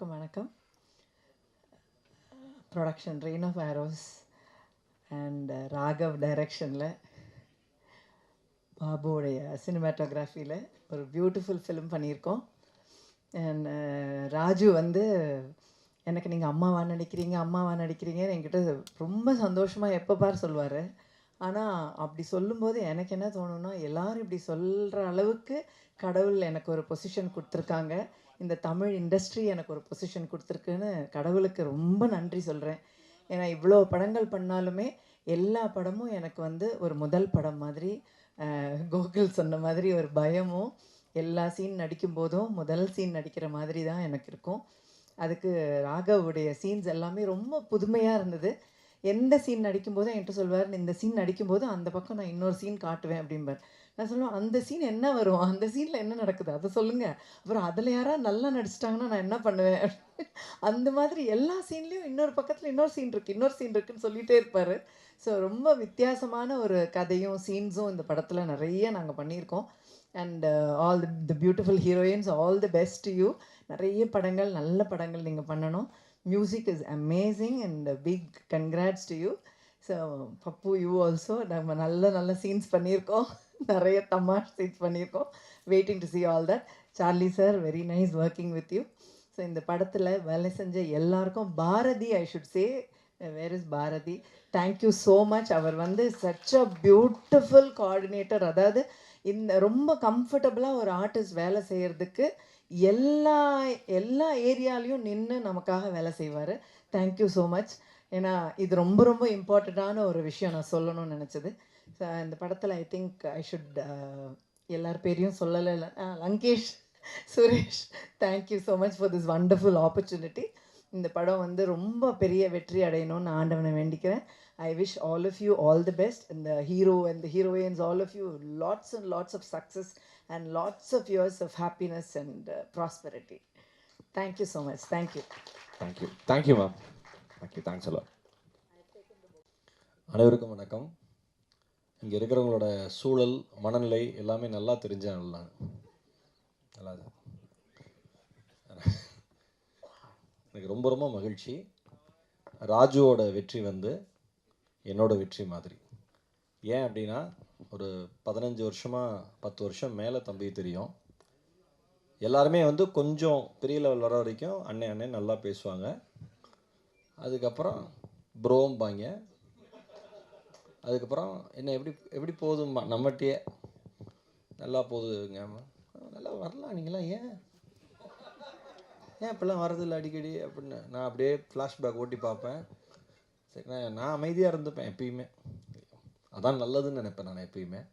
எல்லாருக்கும் வணக்கம். Production Rain of Arrows and Raghav டைரக்ஷனில் பாபுவோடைய சினிமேட்டோகிராஃபியில் ஒரு பியூட்டிஃபுல் ஃபிலிம் பண்ணியிருக்கோம். அண்ட் uh, ராஜு வந்து எனக்கு நீங்கள் அம்மாவா நடிக்கிறீங்க அம்மாவா நடிக்கிறீங்கன்னு என்கிட்ட ரொம்ப சந்தோஷமாக எப்போ பார் சொல்லுவார். ஆனால் அப்படி சொல்லும்போது எனக்கு என்ன தோணுன்னா எல்லோரும் இப்படி சொல்கிற அளவுக்கு கடவுள் எனக்கு ஒரு பொசிஷன் கொடுத்துருக்காங்க. இந்த தமிழ் இண்டஸ்ட்ரி எனக்கு ஒரு பொசிஷன் கொடுத்துருக்குன்னு கடவுளுக்கு ரொம்ப நன்றி சொல்கிறேன் ஏன்னா இவ்வளோ படங்கள் பண்ணாலுமே எல்லா படமும் எனக்கு வந்து ஒரு முதல் படம் மாதிரி கோகுல் சொன்ன மாதிரி ஒரு பயமும் எல்லா சீன் நடிக்கும் போதும் முதல் சீன் நடிக்கிற மாதிரி தான் எனக்கு இருக்கும். அதுக்கு ராகவுடைய சீன்ஸ் எல்லாமே ரொம்ப புதுமையாக இருந்தது. எந்த சீன் நடிக்கும்போதும் என்கிட்ட சொல்வார் இந்த சீன் நடிக்கும்போது அந்த பக்கம் நான் இன்னொரு சீன் காட்டுவேன் அப்படிம்பார். நான் சொல்லுவேன் அந்த சீன் என்ன வரும்? அந்த சீனில் என்ன நடக்குது? அதை சொல்லுங்கள் அப்புறம் அதில் யாராவது நல்லா நடிச்சிட்டாங்கன்னா நான் என்ன பண்ணுவேன்? அந்த மாதிரி எல்லா சீன்லேயும் இன்னொரு பக்கத்தில் இன்னொரு சீன் இருக்குது இன்னொரு சீன் இருக்குன்னு சொல்லிகிட்டே இருப்பார். ஸோ ரொம்ப வித்தியாசமான ஒரு கதையும் சீன்ஸும் இந்த படத்தில் நிறைய நாங்கள் பண்ணியிருக்கோம். And all the beautiful heroines all the best you நிறைய படங்கள் நல்ல படங்கள் நீங்கள் பண்ணணும். Music is amazing and big congrats to you so Pappu you also நம்ம நல்ல நல்ல சீன்ஸ் பண்ணியிருக்கோம். நிறைய தமாஷ் சீன்ஸ் பண்ணியிருக்கோம். Waiting to see all that Charlie sir very nice working with you so இந்த படத்தில் வேலை செஞ்ச எல்லாருக்கும் Bharathi I should say where is Bharathi? Thank you so much அவர் வந்து சச் அ பியூட்டிஃபுல் கோஆர்டினேட்டர் அதாவது இந்த ரொம்ப கம்ஃபர்டபுளாக ஒரு ஆர்டிஸ்ட் வேலை செய்கிறதுக்கு எல்லா எல்லா ஏரியாலையும் நின்று நமக்காக வேலை செய்வார். தேங்க்யூ ஸோ மச் ஏன்னா இது ரொம்ப ரொம்ப இம்பார்ட்டண்ட்டான ஒரு விஷயம் நான் சொல்லணும்னு நினச்சது. இந்த படத்தில் ஐ திங்க் ஐ ஷுட் எல்லார் பேரையும் சொல்லலை. Lankesh Suresh thank you so much for this wonderful opportunity இந்த படம் வந்து ரொம்ப பெரிய வெற்றி அடையணும்னு ஆண்டவனை வேண்டிக்கிறேன். I wish all of you all the best இந்த hero and heroines all of you lots and lots of success and lots of years of happiness and prosperity thank you so much thank you thank you thank you ma'am thank you thanks எல்லாம் அனைவருக்கும் வணக்கம். இங்கே இருக்கிறவங்களோட சூழல் மனநிலை எல்லாமே நல்லா தெரிஞ்ச நான் நல்லா எனக்கு ரொம்ப ரொம்ப மகிழ்ச்சி. ராஜுவோட வெற்றி வந்து என்னோட வெற்றி மாதிரி. ஏன் அப்படின்னா ஒரு பதினஞ்சு வருஷமாக பத்து வருஷம் மேலே தம்பி தெரியும். எல்லாருமே வந்து கொஞ்சம் பெரிய லெவல் வர வரைக்கும் அண்ணன் அண்ணன் நல்லா பேசுவாங்க. அதுக்கப்புறம் ப்ரோம்பாங்க அதுக்கப்புறம் என்ன எப்படி எப்படி போகுதும்மா நம்மகிட்டயே. நல்லா போகுதுங்க நல்லா வரலாம் நீங்களாம் ஏன்? ஏன் இப்போல்லாம் வரதில்லை அடிக்கடி அப்படின்னு? நான் அப்படியே ஃப்ளாஷ்பேக் ஓட்டி பார்ப்பேன். சரி நான் நான் அமைதியாக இருந்துப்பேன் எப்பயுமே. அதான் நல்லதுன்னு நினைப்பேன் நான் எப்பயுமே.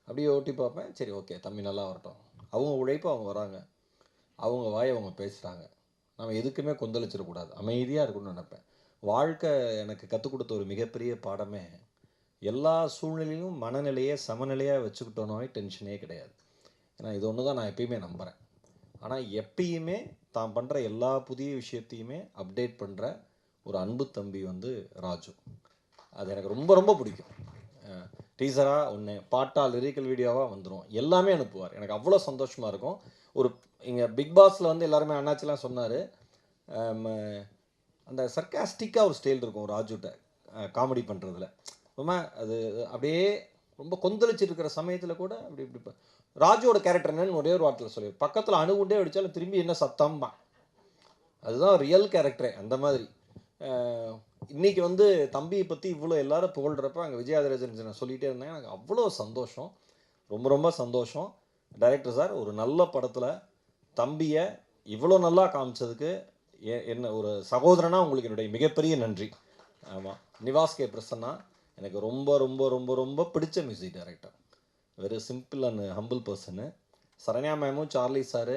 அப்படியே ஓட்டி பார்ப்பேன். சரி ஓகே தம்பி நல்லா வரட்டும். அவங்க உழைப்பு அவங்க வராங்க. அவங்க வாய் அவங்க பேசுகிறாங்க நம்ம எதுக்குமே கொந்தளிச்சிடக்கூடாது. அமைதியாக இருக்கணும்னு நினைப்பேன். வாழ்க்கை எனக்கு கற்றுக் கொடுத்த ஒரு மிகப்பெரிய பாடமே எல்லா சூழ்நிலையிலும் மனநிலையை சமநிலையாக வச்சுக்கிட்டோனாவே டென்ஷனே கிடையாது. ஏன்னா இது ஒன்று தான் நான் எப்பயுமே நம்புகிறேன் ஆனால் எப்பயுமே தான் பண்ணுற எல்லா புதிய விஷயத்தையுமே அப்டேட் பண்ணுற ஒரு அன்பு தம்பி வந்து ராஜு. அது எனக்கு ரொம்ப ரொம்ப பிடிக்கும். டீசராக ஒன்று பாட்டா லிரிக்கல் வீடியோவாக வந்துடும் எல்லாமே அனுப்புவார். எனக்கு அவ்வளோ சந்தோஷமாக இருக்கும். ஒரு இங்கே பிக் பாஸில் வந்து எல்லாருமே அண்ணாச்சிலாம் சொன்னார். அந்த சர்க்காஸ்டிக்காக ஒரு ஸ்டைல் இருக்கும் ராஜுட்ட காமெடி பண்ணுறதுல ரொம்ப அது அப்படியே ரொம்ப கொந்தளிச்சிட்டு இருக்கிற சமயத்தில் கூட அப்படி இப்படி ராஜுவோட கேரக்டர் என்னன்னு ஒரே ஒரு வார்த்தையில் சொல்லி பக்கத்தில் அணுகுண்டே அடித்தாலும் திரும்பி என்ன சத்தம்மா? அதுதான் ரியல் கேரக்டரே அந்த மாதிரி. இன்றைக்கி வந்து தம்பியை பற்றி இவ்வளோ எல்லாரும் புகழ்கிறப்ப அங்கே விஜயாதராஜன் நான் சொல்லிகிட்டே இருந்தேன் எனக்கு அவ்வளோ சந்தோஷம். ரொம்ப ரொம்ப சந்தோஷம். டைரக்டர் சார் ஒரு நல்ல படத்தில் தம்பியை இவ்வளோ நல்லா காமிச்சதுக்கு என்ன ஒரு சகோதரனா உங்களுக்கு என்னுடைய மிகப்பெரிய நன்றி. ஆமாம் நிவாஸ் கே பிரசன்னா எனக்கு ரொம்ப ரொம்ப ரொம்ப ரொம்ப பிடிச்ச music director very simple and humble person Saranya மேமும் Charlie sir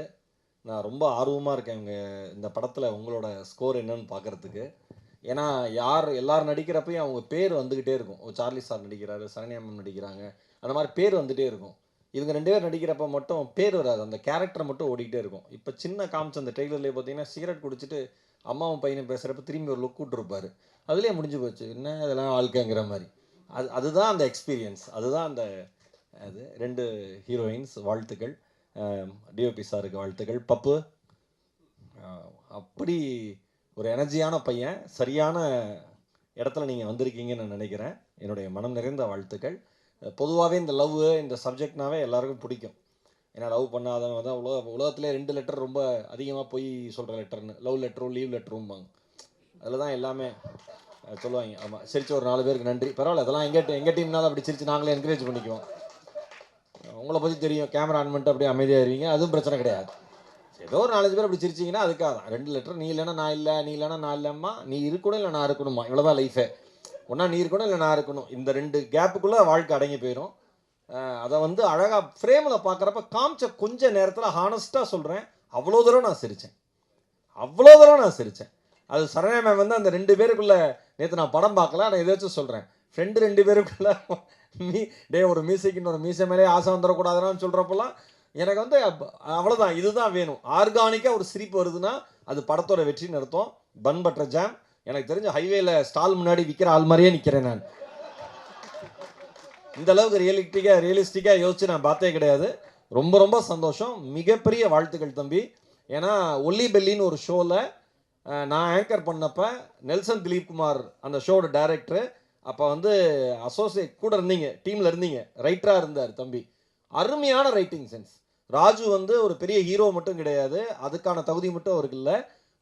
நான் ரொம்ப ஆர்வமாக இருக்கேன் இவங்க இந்த படத்தில் உங்களோட ஸ்கோர் என்னன்னு பார்க்குறதுக்கு ஏன்னா யார் எல்லாரும் நடிக்கிறப்பையும் அவங்க பேர் வந்துக்கிட்டே இருக்கும். ஓ சார்லி சார் நடிக்கிறாரு சரண்யா மேம் நடிக்கிறாங்க. அந்த மாதிரி பேர் வந்துகிட்டே இருக்கும். இவங்க ரெண்டு பேர் நடிக்கிறப்ப மட்டும் பேர் வராது. அந்த கேரக்டர் மட்டும் ஓடிக்கிட்டே இருக்கும். இப்போ சின்ன காமிச்ச அந்த ட்ரெய்லர்லேயே பார்த்தீங்கன்னா சிகரெட் குடிச்சிட்டு அம்மாவும் பையனும் பேசுகிறப்ப திரும்பி ஒரு லுக் விட்டுருப்பாரு. அதுலேயே முடிஞ்சு போச்சு. என்ன? இதெல்லாம் வாழ்க்கைங்கிற மாதிரி. அது அதுதான் அந்த எக்ஸ்பீரியன்ஸ் அதுதான் அந்த அது ரெண்டு ஹீரோயின்ஸ் வாழ்த்துக்கள். டிஓபி சாருக்கு வாழ்த்துக்கள். பப்பு அப்படி ஒரு எனர்ஜியான பையன் சரியான இடத்துல நீங்கள் வந்திருக்கீங்கன்னு நான் நினைக்கிறேன். என்னுடைய மனம் நிறைந்த வாழ்த்துக்கள். பொதுவாகவே இந்த லவ் இந்த சப்ஜெக்ட்னாவே எல்லாருக்கும் பிடிக்கும். ஏன்னா லவ் பண்ணாதவங்க தான் உலக உலகத்துலேயே ரெண்டு லெட்டர் ரொம்ப அதிகமாக போய் சொல்கிற லெட்டர்னு லவ் லெட்டரும் லீவ் லெட்டரும்பாங்க அதில் தான் எல்லாமே சொல்லுவாங்க. ஆமாம் சிரிச்ச ஒரு நாலு பேருக்கு நன்றி. பரவாயில்ல அதெல்லாம் எங்கள் எங்கள் டீம்னால அப்படி சிரிச்சு நாங்களே என்கரேஜ் பண்ணிக்குவோம். உங்களை பற்றி தெரியும். கேமரா ஆன் பண்ணிட்டு அப்படியே அமைதியாக இருவீங்க. அதுவும் பிரச்சனை கிடையாது. ஏதோ ஒரு நாலஞ்சு பேர் அப்படி சிரிச்சிங்கன்னா அதுக்காக தான் ரெண்டு லெட்டர் நீ இல்லைன்னா நான் இல்லை நீ இல்லைன்னா நான் இல்லைம்மா. நீ இருக்கணும் இல்லை நான் இருக்கணுமா இவ்வளோதான் லைஃபே ஒன்றா நீ இருக்கணும் இல்லை நான் இருக்கணும். இந்த ரெண்டு கேப்புக்குள்ளே வாழ்க்கை அடங்கி போயிடும் அதை வந்து அழகாக ஃப்ரேமில் பார்க்குறப்ப காமிச்ச கொஞ்ச நேரத்தில் ஹானஸ்ட்டாக சொல்கிறேன் அவ்வளோ தூரம் நான் சிரித்தேன் அவ்வளோ தூரம் நான் சிரித்தேன் அது சரணா மேம் வந்து அந்த ரெண்டு பேருக்குள்ளே நேற்று நான் படம் பார்க்கல நான் எதாச்சும் சொல்கிறேன் ஃப்ரெண்டு ரெண்டு பேருக்குள்ள மீ டே ஒரு மியூசிக்னு ஒரு மியூசியம் மேலே ஆசை வந்துடக்கூடாதுன்னு சொல்கிறப்பெல்லாம் எனக்கு வந்து அவ்வளோதான் இதுதான் வேணும். ஆர்கானிக்காக ஒரு சிரிப்பு வருதுன்னா அது படத்தோட வெற்றின்னு அர்த்தம். Bun butter jam. எனக்கு தெரிஞ்ச ஹைவேல ஸ்டால் முன்னாடி விற்கிற ஆள் மாதிரியே நிற்கிறேன் நான். இந்த அளவுக்கு ரியலிஸ்டிக்காக ரியலிஸ்டிக்காக யோசிச்சு நான் பார்த்தே கிடையாது. ரொம்ப ரொம்ப சந்தோஷம். மிகப்பெரிய வாழ்த்துக்கள் தம்பி. ஏன்னா ஒல்லி பெல்லின்னு ஒரு ஷோவில் நான் ஆங்கர் பண்ணப்போ நெல்சன் திலீப் குமார் அந்த ஷோட டைரக்டரு அப்போ வந்து அசோசியேட் கூட இருந்தீங்க டீமில் இருந்தீங்க ரைட்டராக இருந்தார் தம்பி. அருமையான ரைட்டிங் சென்ஸ் ராஜு வந்து ஒரு பெரிய ஹீரோ மட்டும் கிடையாது அதுக்கான தகுதி மட்டும் அவருக்கு இல்லை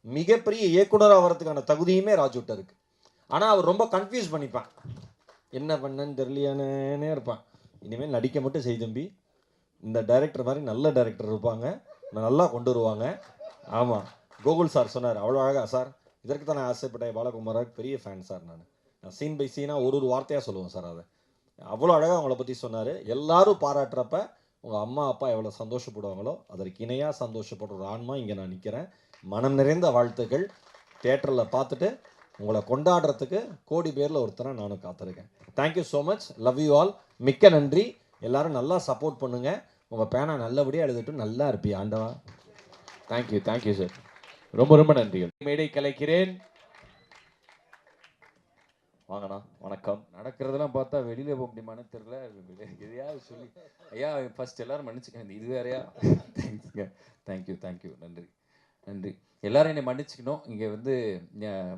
மிகப்பெரிய இயக்குனராக வரதுக்கான தகுதியுமே ராஜுட்ட இருக்குது ஆனால் அவர் ரொம்ப கன்ஃபியூஸ் பண்ணிப்பான். என்ன பண்ணன்னு தெரியலையானே இருப்பான். இனிமேல் நடிக்க மட்டும் செய் தம்பி. இந்த டைரக்டர் மாதிரி நல்ல டைரக்டர் இருப்பாங்க. நல்லா கொண்டு வருவாங்க. ஆமாம் கோகுல் சார் சொன்னார் அவ்வளோ அழகா சார். இதற்கு தான் நான் ஆசைப்பட்டேன் பாலகுமாராவுக்கு பெரிய ஃபேன் சார் நான். நான் சீன் பை சீனாக ஒரு ஒரு வார்த்தையாக சொல்லுவேன் சார் அதை. அவ்வளோ அழகாக அவங்கள பற்றி சொன்னார். எல்லாரும் பாராட்டுறப்ப உங்கள் அம்மா அப்பா எவ்வளோ சந்தோஷப்படுவாங்களோ அதற்கு இணையாக சந்தோஷப்படுற ஒரு ஆன்மா இங்கே நான் நிற்கிறேன் மனம் நிறைந்த வாழ்த்துக்கள். தேட்டரில் பார்த்துட்டு உங்களை கொண்டாடுறதுக்கு கோடி பேரில் ஒருத்தரை நானும் காத்திருக்கேன். Thank you so much love you all மிக்க நன்றி. எல்லாரும் நல்லா சப்போர்ட் பண்ணுங்கள் உங்கள் பேனா நல்லபடியாக எழுதிட்டு நல்லா இருப்பி ஆண்டவா? தேங்க்யூ தேங்க்யூ சார் ரொம்ப ரொம்ப நன்றிகள் மேடை கலைக்கிறேன். வாங்கண்ணா வணக்கம். நடக்கிறதெல்லாம் பார்த்தா வெளியில போக முடியுமான்னு தெரியல. எதையாவது சொல்லி ஐயா ஃபர்ஸ்ட் எல்லாரும் மன்னிச்சுக்கங்க. இது வேறையா? தேங்க்ஸுங்க தேங்க்யூ தேங்க்யூ நன்றி. நன்றி. எல்லாரும் என்னை மன்னிச்சுக்கணும். இங்கே வந்து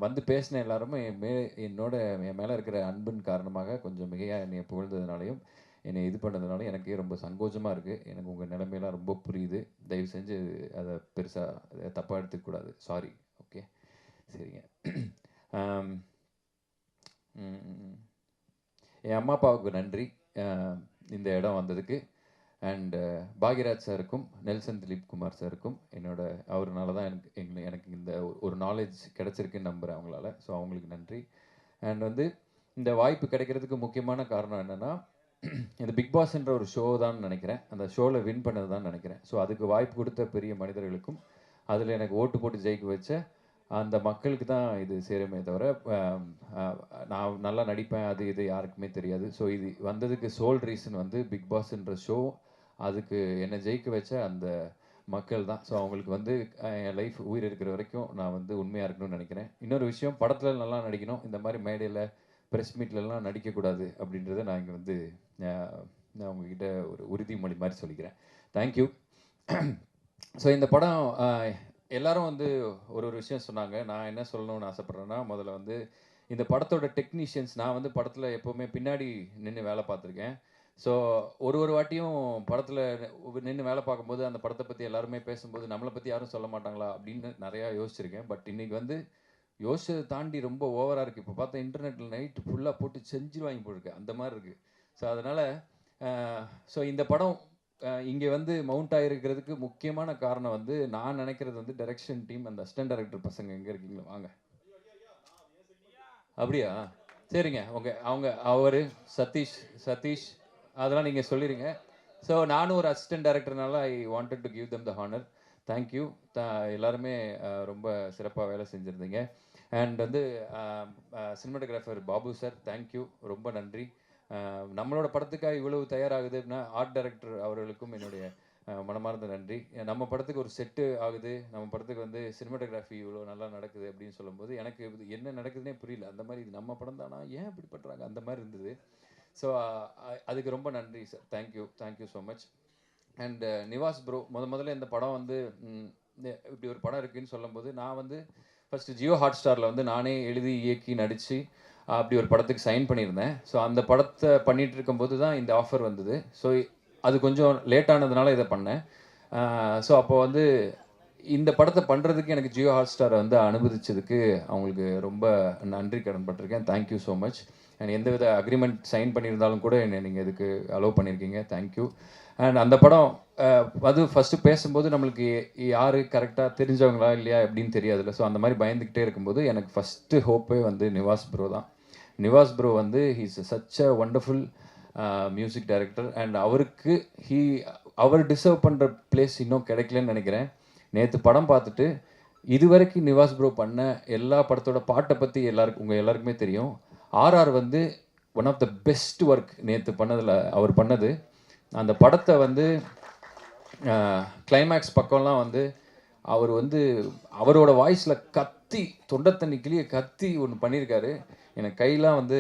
வந்து பேசின எல்லாருமே என் மே என்னோட என் மேலே இருக்கிற அன்பின் காரணமாக கொஞ்சம் மிகையாக என்னை புகழ்ந்ததுனாலையும் என்னை இது பண்ணதுனால எனக்கே ரொம்ப சங்கோஜமாக இருக்குது எனக்கு உங்கள் நிலைமையெல்லாம் ரொம்ப புரியுது. தயவு செஞ்சு அதை பெருசாக தப்பாக எடுத்துக்கூடாது சாரி ஓகே சரிங்க. என் அம்மா அப்பாவுக்கு நன்றி. இந்த இடம் வந்ததுக்கு. அண்டு பாக்யராஜ் சாருக்கும் நெல்சன் திலீப் குமார் சாருக்கும் என்னோட அவர்னால தான் எனக்கு எங்களை எனக்கு இந்த ஒரு- நாலேஜ் கிடச்சிருக்குன்னு நம்புகிறேன் அவங்களால. ஸோ அவங்களுக்கு நன்றி. அண்ட் வந்து இந்த வாய்ப்பு கிடைக்கிறதுக்கு முக்கியமான காரணம் என்னென்னா இந்த பிக் பாஸ்ன்ற ஒரு ஷோ தான் நினைக்கிறேன். அந்த ஷோவில் வின் பண்ணது தான் நினைக்கிறேன். ஸோ அதுக்கு வாய்ப்பு கொடுத்த பெரிய மனிதர்களுக்கும் அதில் எனக்கு ஓட்டு போட்டு ஜெயிக்க வச்ச அந்த மக்களுக்கு தான் இது சேருமே தவிர நான் நல்லா நடிப்பேன் அது இது யாருக்குமே தெரியாது. ஸோ இது வந்ததுக்கு சோல் ரீசன் வந்து பிக் பாஸ்ன்ற ஷோ அதுக்கு என்னை ஜெயிக்க வச்ச அந்த மக்கள் தான். ஸோ அவங்களுக்கு வந்து என் லைஃப் உயிர் இருக்கிற வரைக்கும் நான் வந்து உண்மையாக இருக்கணும்னு நினைக்கிறேன். இன்னொரு விஷயம் படத்தில் நல்லா நடிக்கணும். இந்த மாதிரி மேடையில் ப்ரெஸ் மீட்லலாம் நடிக்கக்கூடாது அப்படின்றத நான் இங்கே வந்து நான் உங்ககிட்ட ஒரு உறுதிமொழி மாதிரி சொல்லிக்கிறேன். தேங்க்யூ ஸோ இந்த படம் எல்லாரும் வந்து ஒரு ஒரு விஷயம் சொன்னாங்க. நான் என்ன சொல்லணும்னு ஆசைப்பட்றேன்னா முதல்ல வந்து இந்த படத்தோட டெக்னீஷியன்ஸ் நான் வந்து படத்தில் எப்போவுமே பின்னாடி நின்று வேலை பார்த்துருக்கேன். ஸோ ஒரு ஒரு வாட்டியும் படத்தில் நின்று வேலை பார்க்கும்போது அந்த படத்தை பற்றி எல்லாருமே பேசும்போது நம்மளை பற்றி யாரும் சொல்ல மாட்டாங்களா அப்படின்னு நிறையா யோசிச்சிருக்கேன். பட் இன்றைக்கி வந்து யோசிச்சதை தாண்டி ரொம்ப ஓவராக இருக்குது இப்போ பார்த்தா இன்டர்நெட்டில் நைட்டு ஃபுல்லாக போட்டு செஞ்சு வாங்கி போட்டிருக்கு. அந்த மாதிரி இருக்குது ஸோ அதனால் ஸோ இந்த படம் இங்கே வந்து மவுண்ட் ஆகிருக்கிறதுக்கு முக்கியமான காரணம் வந்து நான் நினைக்கிறது வந்து டைரக்ஷன் டீம் அந்த அசிஸ்டன்ட் டைரக்டர் பசங்க எங்கே இருக்கீங்களோ? வாங்க. அப்படியா? சரிங்க. உங்க அவங்க அவர் சதீஷ் சதீஷ் அதெல்லாம் நீங்கள் சொல்லிடுங்க ஸோ நானும் ஒரு assistant டைரக்டர்னால I wanted to give them the honour thank you த எல்லாருமே ரொம்ப சிறப்பாக வேலை செஞ்சுருந்தீங்க. அண்ட் வந்து cinematographer Babu sir thank you ரொம்ப நன்றி. நம்மளோட படத்துக்காக இவ்வளவு தயாராகுது அப்படின்னா ஆர்ட் டைரக்டர் அவர்களுக்கும் என்னுடைய மனமார்ந்த நன்றி. நம்ம படத்துக்கு ஒரு செட்டு ஆகுது. நம்ம படத்துக்கு வந்து சினிமாட்டோகிராஃபி இவ்வளோ நல்லா நடக்குது அப்படின்னு சொல்லும்போது எனக்கு இது என்ன நடக்குதுன்னே புரியல. அந்த மாதிரி இது நம்ம படம் தானா? ஏன் இப்படி பண்ணுறாங்க அந்த மாதிரி இருந்தது. ஸோ அதுக்கு ரொம்ப நன்றி sir thank you thank you so much and Nivas bro முத முதல்ல இந்த படம் வந்து இப்படி ஒரு படம் இருக்குன்னு சொல்லும்போது நான் வந்து ஃபஸ்ட்டு ஜியோ ஹாட் ஸ்டாரில் வந்து நானே எழுதி இயக்கி நடித்து அப்படி ஒரு படத்துக்கு சைன் பண்ணியிருந்தேன். ஸோ அந்த படத்தை பண்ணிகிட்டு இருக்கும்போது தான் இந்த ஆஃபர் வந்தது. ஸோ அது கொஞ்சம் லேட் ஆனதுனால இதை பண்ணேன். ஸோ அப்போ வந்து இந்த படத்தை பண்ணுறதுக்கு எனக்கு ஜியோ ஹாட் ஸ்டாரை வந்து அனுமதிச்சதுக்கு அவங்களுக்கு ரொம்ப நன்றி கடன் பட்டிருக்கேன். Thank you so much and எந்தவித அக்ரிமெண்ட் சைன் பண்ணியிருந்தாலும் கூட என்னை நீங்கள் இதுக்கு அலோவ் பண்ணியிருக்கீங்க. தேங்க்யூ அண்ட் அந்த படம் அது ஃபஸ்ட்டு பேசும்போது நம்மளுக்கு யார் கரெக்டாக தெரிஞ்சவங்களா இல்லையா எப்படின்னு தெரியாதுல்ல. ஸோ அந்த மாதிரி பயந்துக்கிட்டே இருக்கும்போது எனக்கு ஃபஸ்ட்டு ஹோப்பே வந்து நிவாஸ் ப்ரோ தான். நிவாஸ் ப்ரோ வந்து he's such a wonderful music director and அவருக்கு ஹீ அவர் டிசர்வ் பண்ணுற பிளேஸ் இன்னும் கிடைக்கலன்னு நினைக்கிறேன். நேற்று படம் பார்த்துட்டு இதுவரைக்கும் நிவாஸ் ப்ரோ பண்ண எல்லா படத்தோட பாட்டை பற்றி எல்லாருக்கும் உங்கள் எல்லாருக்குமே தெரியும். ஆர்ஆர் வந்து one of the best work நேற்று பண்ணதில் அவர் பண்ணது. அந்த படத்தை வந்து கிளைமேக்ஸ் பக்கம்லாம் வந்து அவர் வந்து அவரோட வாய்ஸில் கத்தி தொண்டை தண்ணி கிளிய கத்தி ஒன்று பண்ணியிருக்காரு. எனக்கு கையெல்லாம் வந்து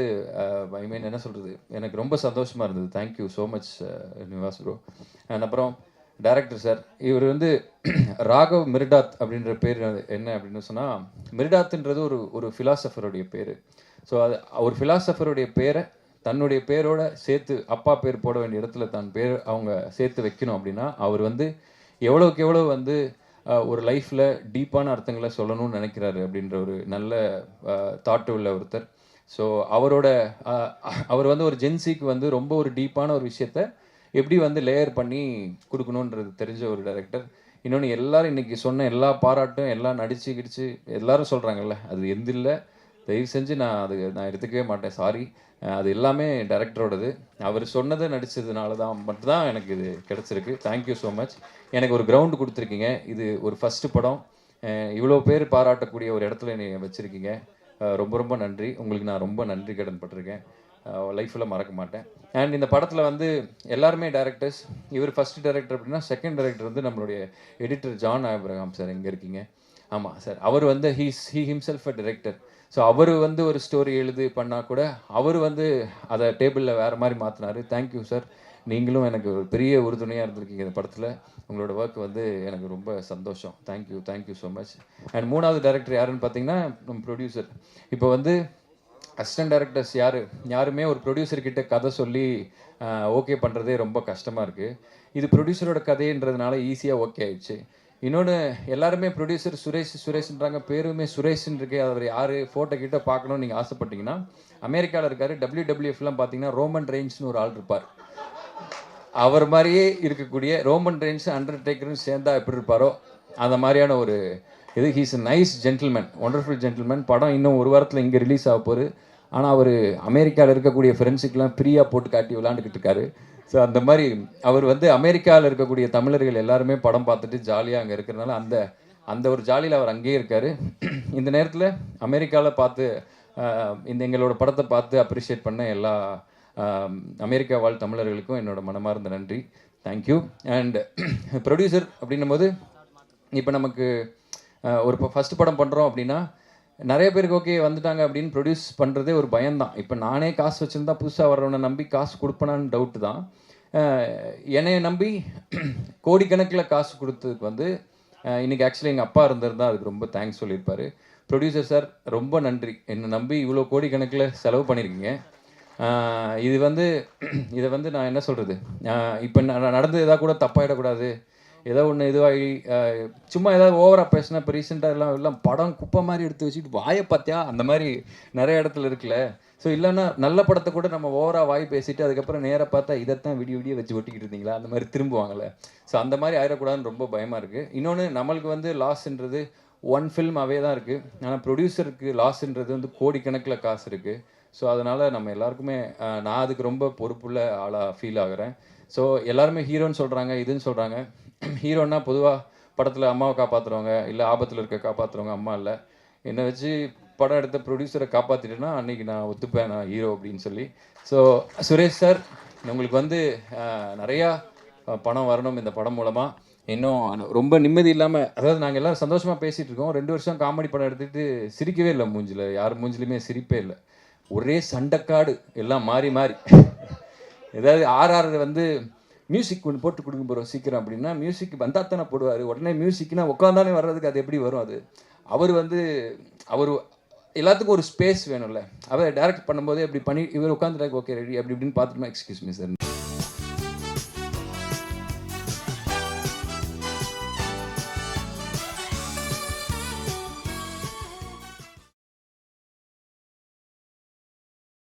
ஐ மீன் என்ன சொல்கிறது எனக்கு ரொம்ப சந்தோஷமாக இருந்தது. Thank you so much Nivas bro and அப்புறம் டேரக்டர் சார் இவர் வந்து ராகவ் மிர்டாத் அப்படின்ற பேர் என்ன அப்படின்னு சொன்னால் மிர்டாத்ன்றது ஒரு ஒரு ஃபிலாசபருடைய பேர். ஸோ அது ஒரு ஃபிலாசபருடைய பேரை தன்னுடைய பேரோட சேர்த்து அப்பா பேர் போட வேண்டிய இடத்துல தன் பேர் அவங்க சேர்த்து வைக்கணும் அப்படின்னா அவர் வந்து எவ்வளோக்கு எவ்வளோ வந்து ஒரு லைஃப்பில் டீப்பான அர்த்தங்களை சொல்லணும்னு நினைக்கிறாரு அப்படின்ற ஒரு நல்ல தாட்டு உள்ள ஒருத்தர். ஸோ அவரோட அவர் வந்து ஒரு ஜென்சிக்கு வந்து ரொம்ப ஒரு டீப்பான ஒரு விஷயத்த எப்படி வந்து லேயர் பண்ணி கொடுக்கணுன்றது தெரிஞ்ச ஒரு டைரக்டர் இன்னொன்று எல்லாரும் இன்றைக்கி சொன்ன எல்லா பாராட்டும் எல்லாம் நடிச்சு கிடிச்சு எல்லாரும் சொல்கிறாங்கல்ல அது எந்த இல்லை தயவு செஞ்சு நான் அது நான் எடுத்துக்கவே மாட்டேன். சாரி அது எல்லாமே டைரக்டரோடது அவர் சொன்னதை நடித்ததுனால தான் மட்டும்தான் எனக்கு இது கிடச்சிருக்கு. தேங்க்யூ ஸோ மச் எனக்கு ஒரு கிரவுண்டு கொடுத்துருக்கீங்க. இது ஒரு ஃபஸ்ட்டு படம். இவ்வளோ பேர் பாராட்டக்கூடிய ஒரு இடத்துல என்னை வச்சுருக்கீங்க. ரொம்ப ரொம்ப நன்றி. உங்களுக்கு நான் ரொம்ப நன்றி கடன் பட்டிருக்கேன் லைஃப்பில் மறக்க மாட்டேன். அண்ட் இந்த படத்தில் வந்து எல்லாருமே டேரக்டர்ஸ் இவர் ஃபர்ஸ்ட் டேரக்டர் அப்படின்னா செகண்ட் டேரக்டர் வந்து நம்மளுடைய எடிட்டர் ஜான் ஆபிரகாம் சார் எங்கே இருக்கீங்க. ஆமாம் சார் அவர் வந்து he's he himself a director so அவர் வந்து ஒரு ஸ்டோரி எழுதி பண்ணால் கூட அவர் வந்து அதை டேபிளில் வேறு மாதிரி மாற்றினார் தேங்க்யூ சார் நீங்களும் எனக்கு ஒரு பெரிய உறுதுணையாக இருந்திருக்கீங்க இந்த படத்தில். உங்களோட ஒர்க் வந்து எனக்கு ரொம்ப சந்தோஷம். Thank you thank you so much and மூணாவது டேரக்டர் யாருன்னு பார்த்தீங்கன்னா நம்ம ப்ரொடியூசர் இப்போ வந்து அசிஸ்டன்ட் டேரக்டர்ஸ் யார்? யாருமே ஒரு ப்ரொடியூசர்கிட்ட கதை சொல்லி ஓகே பண்ணுறதே ரொம்ப கஷ்டமாக இருக்குது இது ப்ரொடியூசரோட கதைன்றதுனால ஈஸியாக ஓகே ஆயிடுச்சு. இன்னொன்று எல்லாருமே ப்ரொடியூசர் சுரேஷ் சுரேஷ்ன்றாங்க. பேருமே சுரேஷ்ன்னு இருக்கு. அவர் யார்? ஃபோட்டோ கிட்ட பார்க்கணும்னு நீங்கள் ஆசைப்பட்டீங்கன்னா அமெரிக்காவில் இருக்கார். டபிள்யூ டபிள்யூஎஃப்லாம் பார்த்தீங்கன்னா ரோமன் ரெயின்ஸ்னு ஒரு ஆள் இருப்பார். அவர் மாதிரியே இருக்கக்கூடிய ரோமன் ரெயின்ஸ் அண்டர்டேக்கர்னு சேர்ந்தா எப்படி இருப்பாரோ அந்த மாதிரியான ஒரு இது. He's nice gentleman wonderful gentleman படம் இன்னும் ஒரு வாரத்தில் இங்கே ரிலீஸ் ஆக போகுது. ஆனால் அவர் அமெரிக்காவில் இருக்கக்கூடிய ஃப்ரெண்ட்ஸுக்கெலாம் ஃப்ரீயாக போட்டு காட்டி விளாண்டுக்கிட்டு இருக்காரு. ஸோ அந்த மாதிரி அவர் வந்து அமெரிக்காவில் இருக்கக்கூடிய தமிழர்கள் எல்லாருமே படம் பார்த்துட்டு ஜாலியாக அங்கே இருக்கிறனால அந்த அந்த ஒரு ஜாலியில் அவர் அங்கேயே இருக்கார். இந்த நேரத்தில் அமெரிக்காவில் பார்த்து இந்த எங்களோட படத்தை பார்த்து அப்ரிஷியேட் பண்ண எல்லா அமெரிக்கா வாழ் தமிழர்களுக்கும் என்னோட மனமார்ந்த நன்றி. தேங்க்யூ அண்ட் ப்ரொடியூசர் அப்படின்னும் போது இப்போ நமக்கு ஒரு இப்போ ஃபஸ்ட் படம் பண்ணுறோம் அப்படின்னா நிறைய பேருக்கு ஓகே வந்துட்டாங்க அப்படின்னு ப்ரொடியூஸ் பண்ணுறதே ஒரு பயம்தான். இப்போ நானே காசு வச்சுருந்தா புதுசாக வர்றவனை நம்பி காசு கொடுப்பேனான்னு டவுட்டு தான். என்னையை நம்பி கோடிக்கணக்கில் காசு கொடுத்ததுக்கு வந்து இன்றைக்கி இன்னைக்கு ஆக்சுவலி எங்கள் அப்பா இருந்திருந்தால் அதுக்கு ரொம்ப தேங்க்ஸ் சொல்லியிருப்பார். ப்ரொடியூசர் சார் ரொம்ப நன்றி. என்னை நம்பி இவ்வளோ கோடிக்கணக்கில் செலவு பண்ணியிருக்கீங்க. இது வந்து இதை வந்து நான் என்ன சொல்கிறது இப்போ நடந்து எதாவது கூட தப்பாயிடக்கூடாது. ஏதோ ஒன்று இதுவாகி சும்மா ஏதாவது ஓவராக பேசினா இப்போ ரீசெண்டாக எல்லாம் எல்லாம் படம் குப்பை மாதிரி எடுத்து வச்சுட்டு வாயை பார்த்தியா? அந்த மாதிரி நிறைய இடத்துல இருக்குல்ல. ஸோ இல்லைன்னா நல்ல படத்தை கூட நம்ம ஓவராக வாய் பேசிட்டு அதுக்கப்புறம் நேராக பார்த்தா இதைத்தான் விடிய விடிய வச்சு ஒட்டிக்கிட்டு இருந்தீங்களா? அந்த மாதிரி திரும்புவாங்கல்ல. ஸோ அந்த மாதிரி ஆயிடக்கூடாதுன்னு ரொம்ப பயமாக இருக்குது இன்னொன்று நம்மளுக்கு வந்து லாஸ்ன்றது ஒன் ஃபில்ம் அவே தான் இருக்குது ஆனால் ப்ரொடியூசருக்கு லாஸ்ன்றது வந்து கோடிக்கணக்கில் காசு இருக்குது ஸோ அதனால் நம்ம எல்லாருக்குமே நான் அதுக்கு ரொம்ப பொறுப்புள்ள ஆளாக ஃபீல் ஆகிறேன். ஸோ எல்லாருமே ஹீரோன்னு சொல்கிறாங்க இதுன்னு சொல்கிறாங்க ஹீரோன்னா பொதுவாக படத்தில் அம்மாவை காப்பாற்றுறவங்க இல்லை ஆபத்தில் இருக்க காப்பாற்றுறவங்க அம்மா இல்லை. என்னை வச்சு படம் எடுத்த ப்ரொடியூசரை காப்பாற்றிட்டேன்னா அன்றைக்கி நான் ஒத்துப்பேன் நான் ஹீரோ அப்படின்னு சொல்லி. ஸோ சுரேஷ் சார் உங்களுக்கு வந்து நிறையா பணம் வரணும் இந்த படம் மூலமாக இன்னும் ரொம்ப நிம்மதி இல்லாமல் அதாவது நாங்கள் எல்லோரும் சந்தோஷமாக பேசிகிட்டு இருக்கோம். ரெண்டு வருஷம் காமெடி படம் எடுத்துகிட்டு சிரிக்கவே இல்லை மூஞ்சில். யார் மூஞ்சிலையுமே சிரிப்பே இல்லை. ஒரே சண்டைக்காடு எல்லாம் மாறி மாறி. ஏதாவது ஆர்ஆர் வந்து மியூசிக் ஒன்று போட்டு கொடுங்க போகிறோம் சீக்கிரம் அப்படின்னா மியூசிக் வந்தால் தானே போடுவார். உடனே மியூசிக்னா உட்காந்தானே வர்றதுக்கு அது எப்படி வரும் அது? அவர் வந்து அவர் எல்லாத்துக்கும் ஒரு ஸ்பேஸ் வேணும்ல. அவர் டைரக்ட் பண்ணும்போதே இப்படி பண்ணி இவர் உட்காந்துட்டாக்கு ஓகே ரெடி அப்படி இப்படின்னு பார்த்துட்டோம் எக்ஸ்கியூஸ் மீ சார்